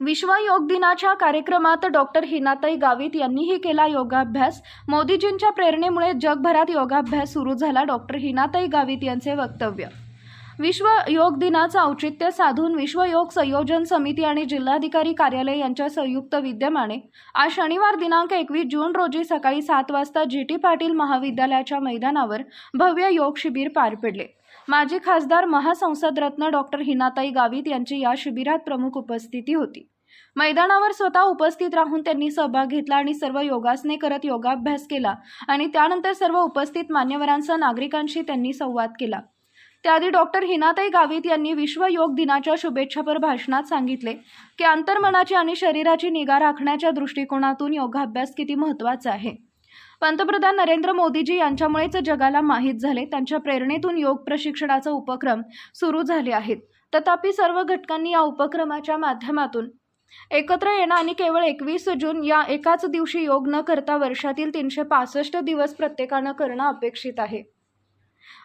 विश्व योग दिनाच्या कार्यक्रमात डॉक्टर हिनाताई गावित यांनीही केला योगाभ्यास. मोदीजींच्या प्रेरणेमुळे जगभरात योगाभ्यास सुरू झाला. डॉक्टर हिनाताई गावित यांचे वक्तव्य. विश्व योग दिनाचं औचित्य साधून विश्व योग संयोजन समिती आणि जिल्हाधिकारी कार्यालय यांच्या संयुक्त विद्यमाने आज शनिवार दिनांक एकवीस जून रोजी सकाळी सात वाजता जी टी पाटील महाविद्यालयाच्या मैदानावर भव्य योग शिबिर पार पडले. माजी खासदार महासंसदरत्न डॉक्टर हिनाताई गावित यांची या शिबिरात प्रमुख उपस्थिती होती. मैदानावर स्वतः उपस्थित राहून त्यांनी सहभाग घेतला आणि सर्व योगासने करत योगाभ्यास केला आणि त्यानंतर सर्व उपस्थित मान्यवरांसह नागरिकांशी त्यांनी संवाद केला. त्याआधी डॉक्टर हिनाताई गावित यांनी विश्व योग दिनाच्या शुभेच्छापर भाषणात सांगितले की अंतर्मनाची आणि शरीराची निगा राखण्याच्या दृष्टिकोनातून योगाभ्यास किती महत्त्वाचा आहे. पंतप्रधान नरेंद्र मोदीजी यांच्यामुळेच जगाला माहीत झाले त्यांच्या प्रेरणेतून योग प्रशिक्षणाचा उपक्रम सुरू झाले आहेत. तथापि सर्व घटकांनी या उपक्रमाच्या माध्यमातून एकत्र येणं आणि केवळ एकवीस जून या एकाच दिवशी योग न करता वर्षातील तीनशे पासष्ट दिवस प्रत्येकानं करणं अपेक्षित आहे.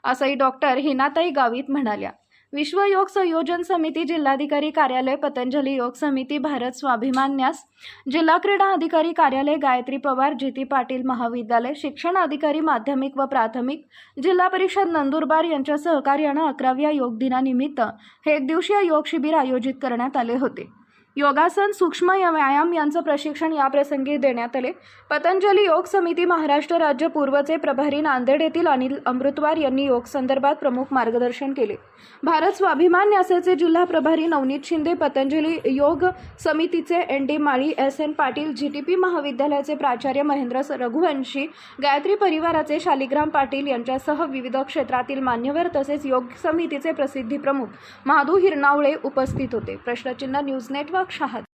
असंही डॉक्टर हिनाताई गावित म्हणाल्या. विश्व योग संयोजन समिती जिल्हाधिकारी कार्यालय पतंजली योग समिती भारत स्वाभिमान न्यास जिल्हा क्रीडा अधिकारी कार्यालय गायत्री पवार जीती पाटील महाविद्यालय शिक्षण अधिकारी माध्यमिक व प्राथमिक जिल्हा परिषद नंदुरबार यांच्या सहकार्यानं अकराव्या योग दिनानिमित्त हे एक दिवसीय योग शिबिर आयोजित करण्यात आले होते. योगासन सूक्ष्म या व्यायाम यांचं प्रशिक्षण याप्रसंगी देण्यात आले. पतंजली योग समिती महाराष्ट्र राज्य पूर्वचे प्रभारी नांदेड येथील अनिल अमृतवार यांनी योग संदर्भात प्रमुख मार्गदर्शन केले. भारत स्वाभिमान न्यासाचे जिल्हा प्रभारी नवनीत शिंदे पतंजली योग समितीचे N D Mali S N Patil G T P महाविद्यालयाचे प्राचार्य महेंद्र रघुवंशी गायत्री परिवाराचे शालिग्राम पाटील यांच्यासह विविध क्षेत्रातील मान्यवर तसेच योग समितीचे प्रसिद्धी प्रमुख महादू हिरनावळे उपस्थित होते. प्रश्नचिन्ह न्यूज नेटवर्क সাহায্য